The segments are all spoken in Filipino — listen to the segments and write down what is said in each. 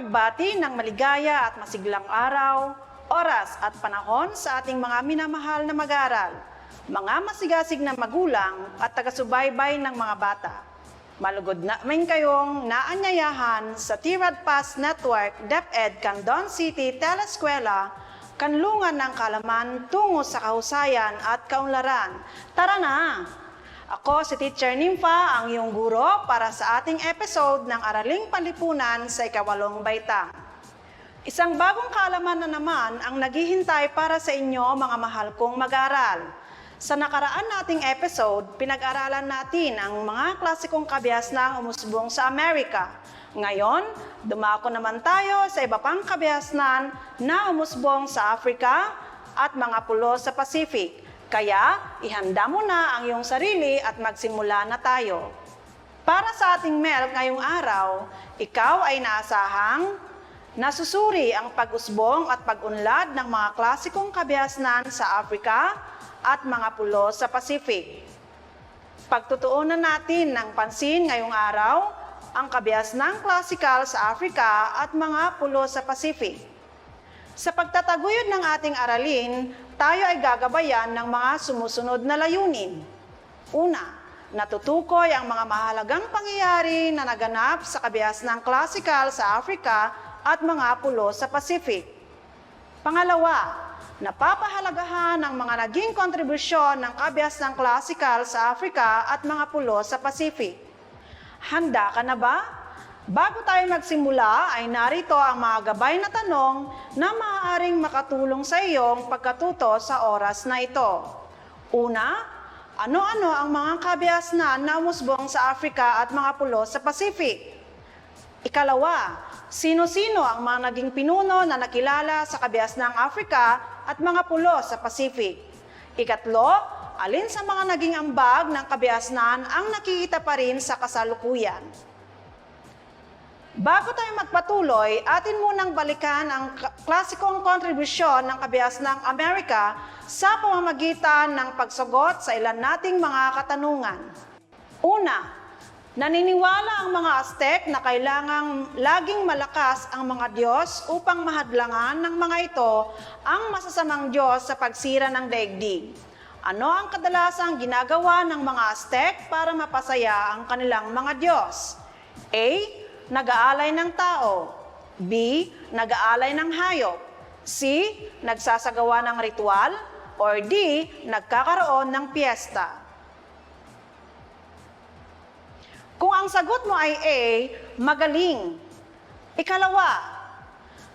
Pagbati ng maligaya at masiglang araw, oras at panahon sa ating mga minamahal na mag-aaral, mga masigasig na magulang at taga-subaybay ng mga bata. Malugod namin kayong naanyayahan sa Tirad Pass Network DepEd Candon City Teleskwela, kanlungan ng kalaman tungo sa kahusayan at kaunlaran. Tara na! Ako si Teacher Nympha, ang iyong guro para sa ating episode ng Araling Panlipunan sa ikawalong baitang. Isang bagong kaalaman na naman ang naghihintay para sa inyo mga mahal kong mag-aral. Sa nakaraan nating episode, pinag-aralan natin ang mga klasikong kabyas ng umusbong sa Amerika. Ngayon, dumako naman tayo sa iba pang kabyasnan na umusbong sa Africa at mga pulo sa Pacific. Kaya, ihanda mo na ang iyong sarili at magsimula na tayo. Para sa ating MELC ngayong araw, ikaw ay naasahang nasusuri ang pag-usbong at pag-unlad ng mga klasikong kabyasnan sa Africa at mga pulo sa Pacific. Pagtutuunan natin ng pansin ngayong araw ang kabyasnang klasikal sa Africa at mga pulo sa Pacific. Sa pagtataguyod ng ating aralin, tayo ay gagabayan ng mga sumusunod na layunin. Una, natutukoy ang mga mahalagang pangyayari na naganap sa kabias ng klasikal sa Africa at mga pulo sa Pacific. Pangalawa, napapahalagahan ang mga naging kontribusyon ng kabias ng klasikal sa Africa at mga pulo sa Pacific. Handa ka na ba? Bago tayo magsimula ay narito ang mga gabay na tanong na maaaring makatulong sa iyong pagkatuto sa oras na ito. Una, ano-ano ang mga kabiasnan na umusbong sa Africa at mga pulo sa Pacific? Ikalawa, sino-sino ang mga naging pinuno na nakilala sa kabias ng Africa at mga pulo sa Pacific? Ikatlo, alin sa mga naging ambag ng kabiasnan ang nakikita pa rin sa kasalukuyan? Bago tayo magpatuloy, atin munang balikan ang klasikong kontribusyon ng kabias ng Amerika sa pamamagitan ng pagsagot sa ilan nating mga katanungan. Una, naniniwala ang mga Aztec na kailangang laging malakas ang mga Diyos upang mahadlangan ng mga ito ang masasamang Diyos sa pagsira ng daigdig. Ano ang kadalasang ginagawa ng mga Aztec para mapasaya ang kanilang mga Diyos? A nag-aalay ng tao. B. Nag-aalay ng hayop. C. Nagsasagawa ng ritual. Or D. Nagkakaroon ng piyesta. Kung ang sagot mo ay A, magaling. Ikalawa,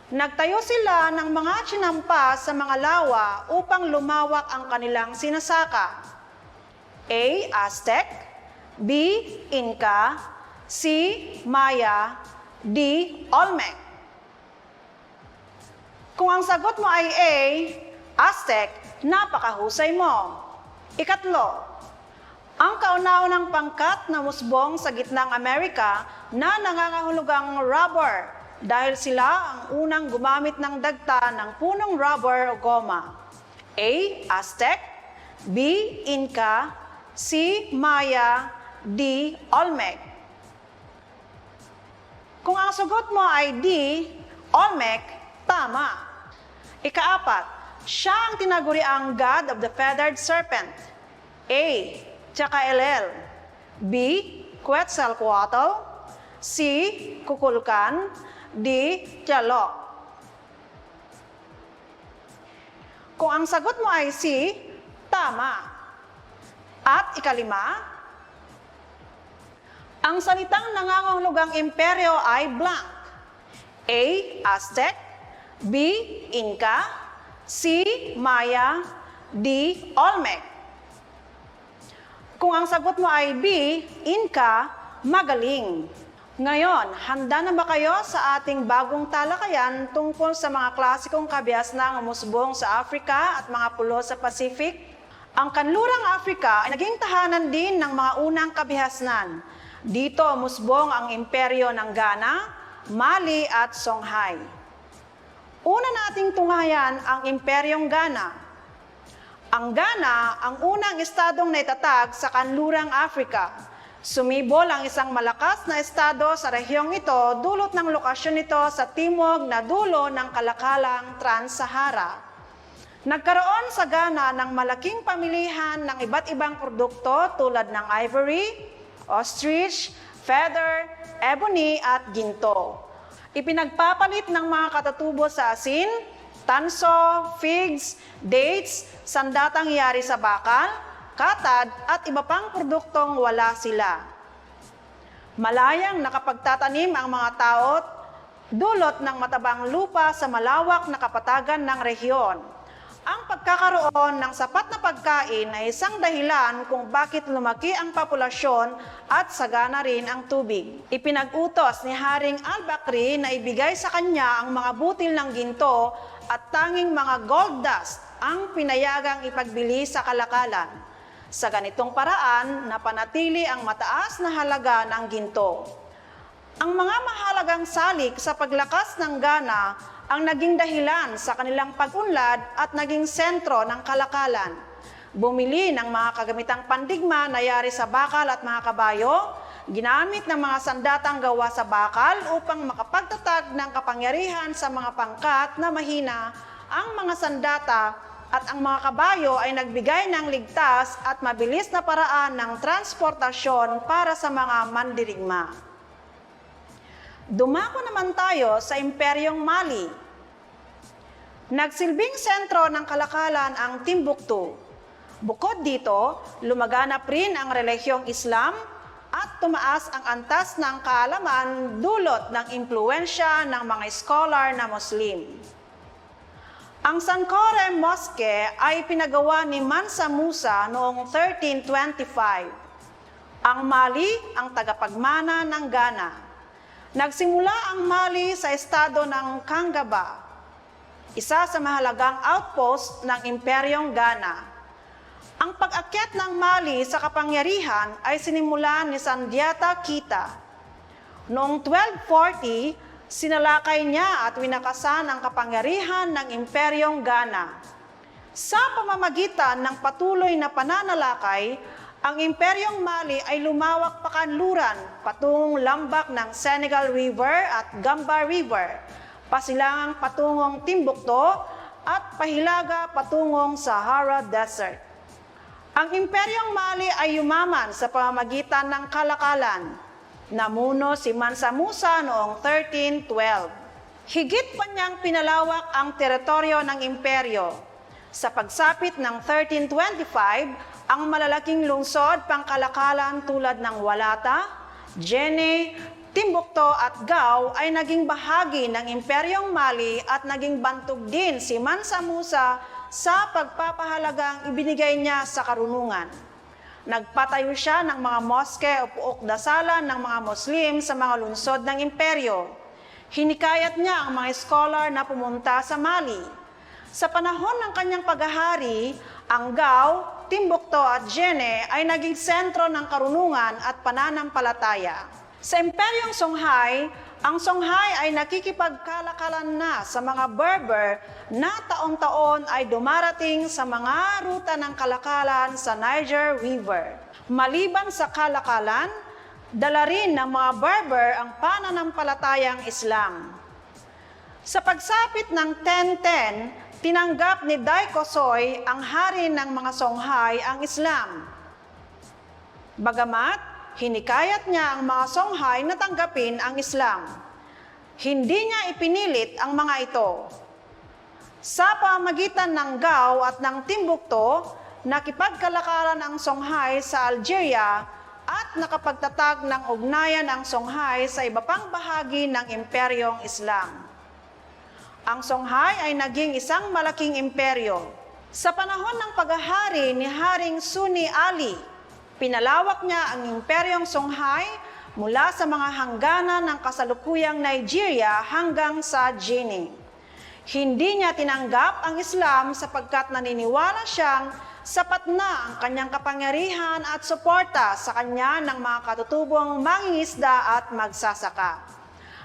nagtayo sila ng mga chinampas sa mga lawa upang lumawak ang kanilang sinasaka. A. Aztec B. Inca C. Maya, D. Olmec. Kung ang sagot mo ay A, Aztec, napakahusay mo. Ikatlo, ang kauna-unang pangkat na musbong sa gitnang Amerika na nangangahulugang rubber dahil sila ang unang gumamit ng dagta ng punong rubber o goma. A. Aztec B. Inca C. Maya D. Olmec kung ang sagot mo ay D, Olmec, tama. Ikaapat, siya ang tinaguriang God of the Feathered Serpent. A, Tsakaelel. B, Quetzalcoatl. C, Kukulkan. D, Tialok. Kung ang sagot mo ay C, tama. At ikalima, ang salitang nangangahulugang imperyo ay blank. A. Aztec B. Inca C. Maya D. Olmec Kung ang sagot mo ay B. Inca, magaling. Ngayon, handa na ba kayo sa ating bagong talakayan tungkol sa mga klasikong kabyas ng umusbong sa Africa at mga pulo sa Pacific? Ang kanlurang Africa ay naging tahanan din ng mga unang kabihasnan. Dito musbong ang imperyo ng Ghana, Mali at Songhai. Una nating tunghayan ang imperyong Ghana. Ang Ghana ang unang estadong naitatag sa kanlurang Africa. Sumibol ang isang malakas na estado sa rehiyong ito dulot ng lokasyon nito sa timog na dulo ng kalakalang Trans-Sahara. Nagkaroon sa Ghana ng malaking pamilihan ng iba't ibang produkto tulad ng ivory, ostrich, feather, ebony at ginto. Ipinagpapalit ng mga katatubo sa asin, tanso, figs, dates, sandatang yari sa bakal, katad at iba pang produktong wala sila. Malayang nakapagtatanim ang mga taot dulot ng matabang lupa sa malawak na kapatagan ng rehiyon. Pagkakaroon ng sapat na pagkain ay isang dahilan kung bakit lumaki ang populasyon at sagana rin ang tubig. Ipinag-utos ni Haring Al-Bakri na ibigay sa kanya ang mga butil ng ginto at tanging mga gold dust ang pinayagang ipagbili sa kalakalan. Sa ganitong paraan, napanatili ang mataas na halaga ng ginto. Ang mga mahalagang salik sa paglakas ng Ghana ang naging dahilan sa kanilang pag-unlad at naging sentro ng kalakalan. Bumili ng mga kagamitang pandigma na yari sa bakal at mga kabayo, ginamit ng mga sandatang gawa sa bakal upang makapagtatag ng kapangyarihan sa mga pangkat na mahina ang mga sandata at ang mga kabayo ay nagbigay ng ligtas at mabilis na paraan ng transportasyon para sa mga mandirigma. Dumako naman tayo sa Imperyong Mali. Nagsilbing sentro ng kalakalan ang Timbuktu. Bukod dito, lumaganap rin ang relihiyong Islam at tumaas ang antas ng kaalaman dulot ng impluensya ng mga scholar na Muslim. Ang Sankore Mosque ay pinagawa ni Mansa Musa noong 1325. Ang Mali ang tagapagmana ng Ghana. Nagsimula ang Mali sa estado ng Kangaba, isa sa mahalagang outpost ng Imperyong Ghana. Ang pag-akyat ng Mali sa kapangyarihan ay sinimulan ni Sandiata Kita. Noong 1240, sinalakay niya at winakasan ang kapangyarihan ng Imperyong Ghana. Sa pamamagitan ng patuloy na pananalakay, ang Imperyong Mali ay lumawak pakanluran patungong lambak ng Senegal River at Gamba River, pasilangang patungong Timbuktu at pahilaga patungong Sahara Desert. Ang Imperyong Mali ay yumaman sa pamamagitan ng kalakalan. Namuno si Mansa Musa noong 1312. Higit pa niyang pinalawak ang teritoryo ng imperyo. Sa pagsapit ng 1325, ang malalaking lungsod pangkalakalan tulad ng Walata, Jene, Timbuktu at Gao ay naging bahagi ng Imperyong Mali at naging bantog din si Mansa Musa sa pagpapahalagang ibinigay niya sa karunungan. Nagpatayo siya ng mga moske o puok dasalan ng mga Muslim sa mga lungsod ng imperyo. Hinikayat niya ang mga scholar na pumunta sa Mali. Sa panahon ng kanyang paghahari, ang Gao, Timbuktu at Jene ay naging sentro ng karunungan at pananampalataya. Sa Imperyong Songhai, ang Songhai ay nakikipagkalakalan na sa mga Berber na taon-taon ay dumarating sa mga ruta ng kalakalan sa Niger River. Maliban sa kalakalan, dala rin ng mga Berber ang pananampalatayang Islam. Sa pagsapit ng 1010, tinanggap ni Dai Kosoy ang hari ng mga Songhai ang Islam. Bagamat, hinikayat niya ang mga Songhai na tanggapin ang Islam. Hindi niya ipinilit ang mga ito. Sa pamagitan ng Gao at ng Timbuktu, nakipagkalakaran ang Songhai sa Algeria at nakapagtatag ng ugnayan ang Songhai sa iba pang bahagi ng Imperyong Islam. Ang Songhai ay naging isang malaking imperyo. Sa panahon ng paghahari ni Haring Suni Ali, pinalawak niya ang imperyong Songhai mula sa mga hangganan ng kasalukuyang Nigeria hanggang sa Guinea. Hindi niya tinanggap ang Islam sapagkat naniniwala siyang sapat na ang kanyang kapangyarihan at suporta sa kanya ng mga katutubong mangingisda at magsasaka.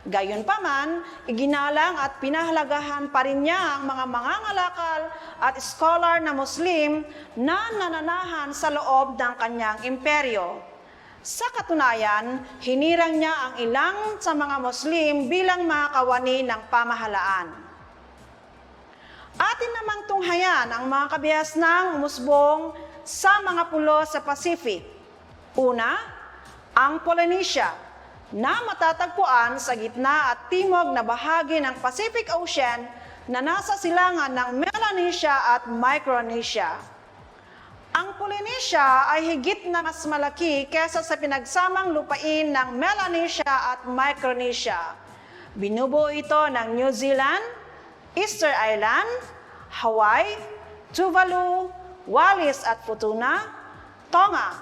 Gayunpaman, iginalang at pinahalagahan pa rin niya ang mga mangangalakal at scholar na Muslim na nananahan sa loob ng kanyang imperyo. Sa katunayan, hinirang niya ang ilang sa mga Muslim bilang mga kawani ng pamahalaan. Atin namang tunghayan ang mga kabihas ng umusbong sa mga pulo sa Pacific. Una, ang Polynesia, na matatagpuan sa gitna at timog na bahagi ng Pacific Ocean na nasa silangan ng Melanesia at Micronesia. Ang Polynesia ay higit na mas malaki kesa sa pinagsamang lupain ng Melanesia at Micronesia. Binubuo ito ng New Zealand, Easter Island, Hawaii, Tuvalu, Wallis at Futuna, Tonga,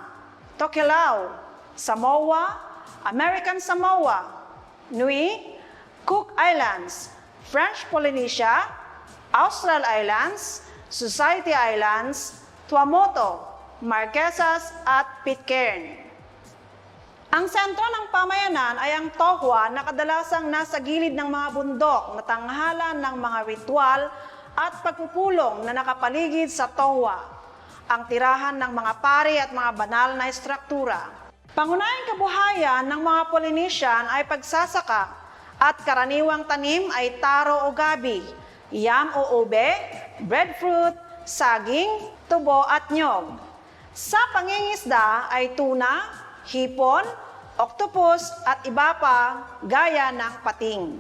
Tokelau, Samoa, American Samoa, Nui, Cook Islands, French Polynesia, Austral Islands, Society Islands, Tuamotu, Marquesas at Pitcairn. Ang sentro ng pamayanan ay ang Tohua na kadalasang nasa gilid ng mga bundok na tanghalan ng mga ritual at pagpupulong na nakapaligid sa Tohua, ang tirahan ng mga pari at mga banal na estruktura. Pangunahing kabuhayan ng mga Polynesian ay pagsasaka at karaniwang tanim ay taro o gabi, yam o ube, breadfruit, saging, tubo at nyog. Sa pangingisda ay tuna, hipon, octopus at iba pa gaya ng pating.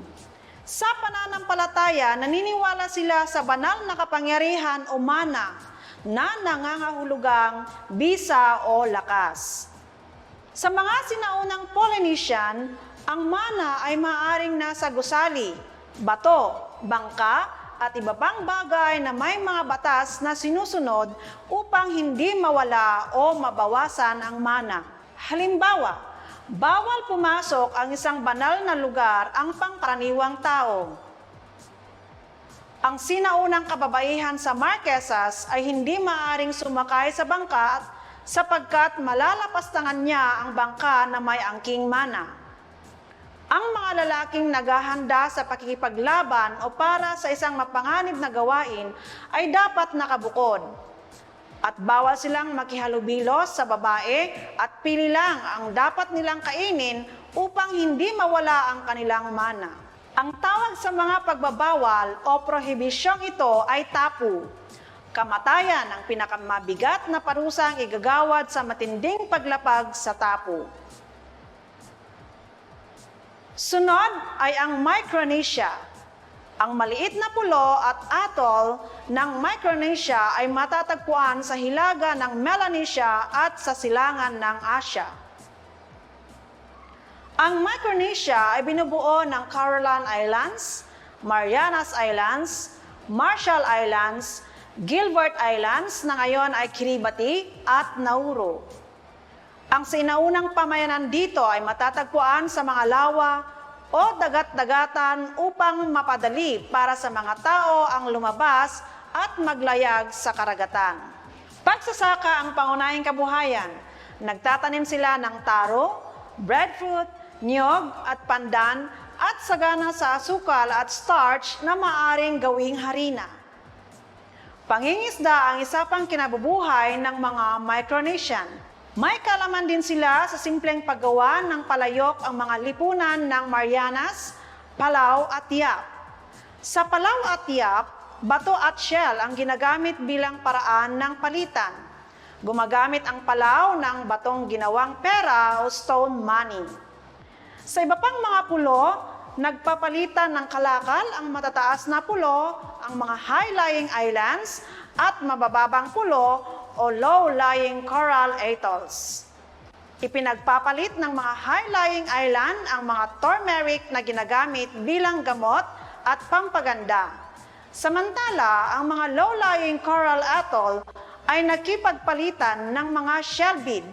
Sa pananampalataya, naniniwala sila sa banal na kapangyarihan o mana na nangangahulugang bisa o lakas. Sa mga sinaunang Polynesian, ang mana ay maaring nasa gusali, bato, bangka, at iba pang bagay na may mga batas na sinusunod upang hindi mawala o mabawasan ang mana. Halimbawa, bawal pumasok ang isang banal na lugar ang pangkaraniwang tao. Ang sinaunang kababaihan sa Marquesas ay hindi maaring sumakay sa bangka sapagkat malalapastangan niya ang bangka na may angking mana. Ang mga lalaking naghahanda sa pakikipaglaban o para sa isang mapanganib na gawain ay dapat nakabukod. At bawal silang makihalubilos sa babae at pili lang ang dapat nilang kainin upang hindi mawala ang kanilang mana. Ang tawag sa mga pagbabawal o prohibisyong ito ay tapu. Kamatayan ang pinakamabigat na parusang igagawad sa matinding paglapag sa tapu. Sunod ay ang Micronesia. Ang maliit na pulo at atoll ng Micronesia ay matatagpuan sa hilaga ng Melanesia at sa silangan ng Asia. Ang Micronesia ay binubuo ng Caroline Islands, Marianas Islands, Marshall Islands, Gilbert Islands na ngayon ay Kiribati at Nauru. Ang sinaunang pamayanan dito ay matatagpuan sa mga lawa o dagat-dagatan upang mapadali para sa mga tao ang lumabas at maglayag sa karagatan. Pagsasaka ang pangunahing kabuhayan. Nagtatanim sila ng taro, breadfruit, niyog at pandan at sagana sa asukal at starch na maaring gawing harina. Pangingisda ang isa pang kinabubuhay ng mga Micronesian. May kalaman din sila sa simpleng paggawa ng palayok ang mga lipunan ng Marianas, Palau at Yap. Sa Palau at Yap, bato at shell ang ginagamit bilang paraan ng palitan. Gumagamit ang Palau ng batong ginawang pera o stone money. Sa iba pang mga pulo, nagpapalitan ng kalakal ang matataas na pulo, ang mga high-lying islands, at mabababang pulo o low-lying coral atolls. Ipinagpapalit ng mga high-lying island ang mga turmeric na ginagamit bilang gamot at pampaganda. Samantala, ang mga low-lying coral atoll ay nakipagpalitan ng mga shell bead,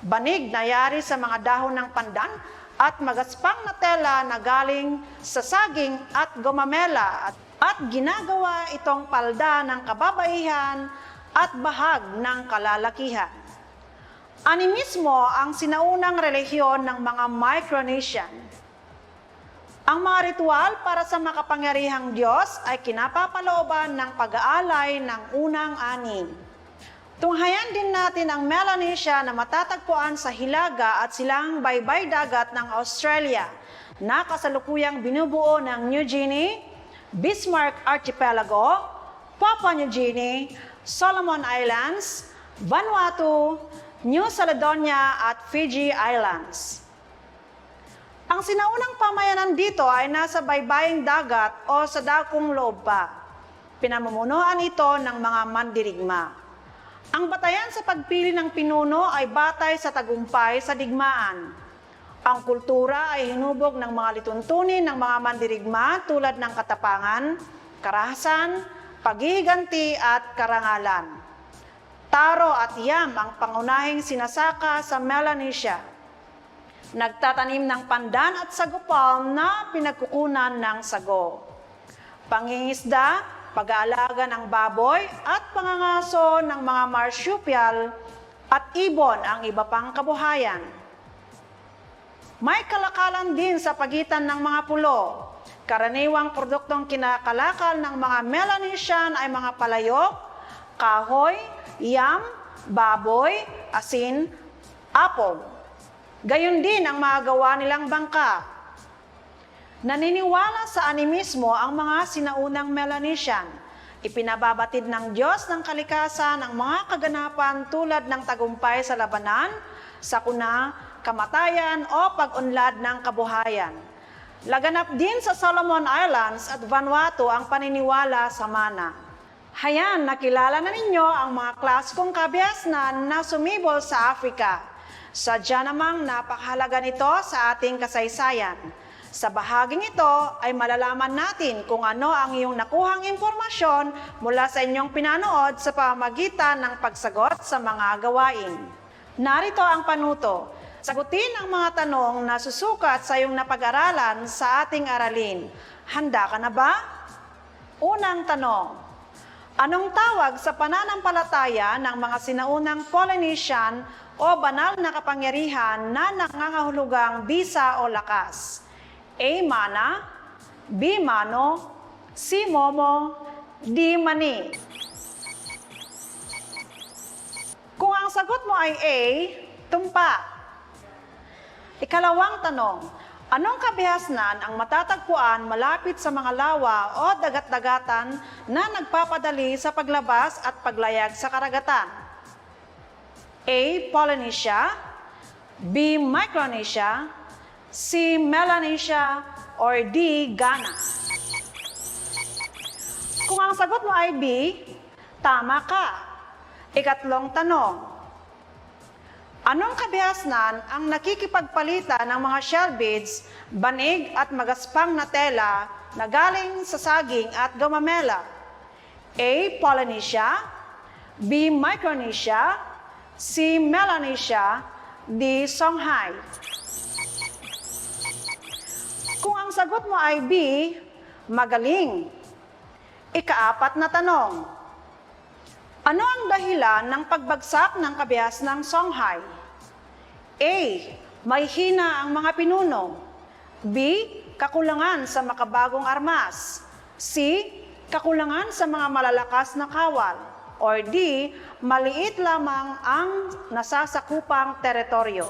banig na yari sa mga dahon ng pandan at magaspang na tela na galing sa saging at gomamela at, at ginagawa itong palda ng kababaihan at bahag ng kalalakihan. Animismo ang sinaunang relihiyon ng mga Micronesian. Ang mga ritual para sa makapangyarihang Diyos ay kinapapalooban ng pag-aalay ng unang ani. Tunghayan din natin ang Melanesia na matatagpuan sa Hilaga at silang baybay dagat ng Australia na kasalukuyang binubuo ng New Guinea, Bismarck Archipelago, Papua New Guinea, Solomon Islands, Vanuatu, New Caledonia at Fiji Islands. Ang sinaunang pamayanan dito ay nasa baybaying dagat o sa dakong loob pa. Pinamumunuan ito ng mga mandirigma. Ang batayan sa pagpili ng pinuno ay batay sa tagumpay sa digmaan. Ang kultura ay hinubog ng mga lituntunin ng mga mandirigma tulad ng katapangan, karahasan, paghihiganti at karangalan. Taro at yam ang pangunahing sinasaka sa Melanesia. Nagtatanim ng pandan at sago palm na pinagkukunan ng sago. Pangingisda, pag-aalaga ng baboy at pangangaso ng mga marsupial at ibon ang iba pang kabuhayan. May kalakalan din sa pagitan ng mga pulo. Karaniwang produktong kinakalakal ng mga Melanesian ay mga palayok, kahoy, yam, baboy, asin, apog. Gayon din ang mga gawa nilang bangka. Naniniwala sa animismo ang mga sinaunang Melanesian. Ipinababatid ng Diyos ng kalikasan ang mga kaganapan tulad ng tagumpay sa labanan, sakuna, kamatayan o pag-unlad ng kabuhayan. Laganap din sa Solomon Islands at Vanuatu ang paniniwala sa mana. Hayan, nakilala na ninyo ang mga klasikong kabiasnan na sumibol sa Afrika. Sadya namang napakahalaga nito sa ating kasaysayan. Sa bahaging ito ay malalaman natin kung ano ang iyong nakuhang impormasyon mula sa inyong pinanood sa pamamagitan ng pagsagot sa mga gawain. Narito ang panuto. Sagutin ang mga tanong na susukat sa iyong napag-aralan sa ating aralin. Handa ka na ba? Unang tanong. Anong tawag sa pananampalataya ng mga sinaunang Polynesian o banal na kapangyarihan na nangangahulugang bisa o lakas? A. Mana B. Mano C. Momo D. Mani Kung ang sagot mo ay A, tumpa. Ikalawang tanong, anong kabihasnan ang matatagpuan malapit sa mga lawa o dagat-dagatan na nagpapadali sa paglabas at paglayag sa karagatan? A. Polynesia B. Micronesia C. Melanesia or D. Ghana? Kung ang sagot mo ay B, tama ka. Ikatlong tanong, Anong kabihasnan ang nakikipagpalitan ng mga shell beads, banig at magaspang na tela na galing sa saging at gamamela? A. Polynesia B. Micronesia C. Melanesia D. Songhai sagot mo ay B, magaling. Ikaapat na tanong, ano ang dahilan ng pagbagsak ng kabihas ng Songhai? A. May hina ang mga pinuno. B. Kakulangan sa makabagong armas. C. Kakulangan sa mga malalakas na kawal. Or D. Maliit lamang ang nasasakupang teritoryo.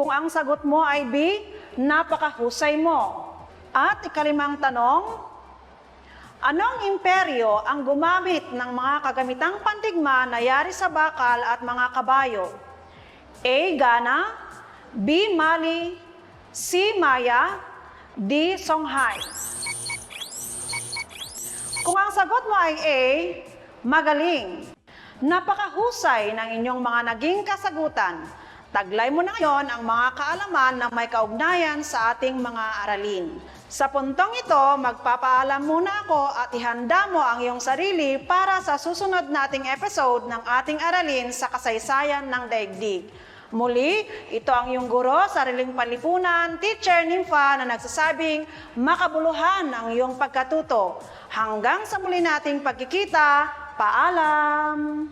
Kung ang sagot mo ay B, napakahusay mo. At ikalimang tanong, Anong imperyo ang gumamit ng mga kagamitang pandigma na yari sa bakal at mga kabayo? A. Ghana B. Mali C. Maya D. Songhai Kung ang sagot mo ay A, magaling. Napakahusay ng inyong mga naging kasagutan. Taglay mo na ngayon ang mga kaalaman na may kaugnayan sa ating mga aralin. Sa puntong ito, magpapaalam muna ako at ihanda mo ang iyong sarili para sa susunod nating episode ng ating aralin sa kasaysayan ng daigdig. Muli, ito ang iyong guro, sariling palipunan, teacher Nympha na nagsasabing makabuluhan ang iyong pagkatuto. Hanggang sa muli nating pagkikita, paalam!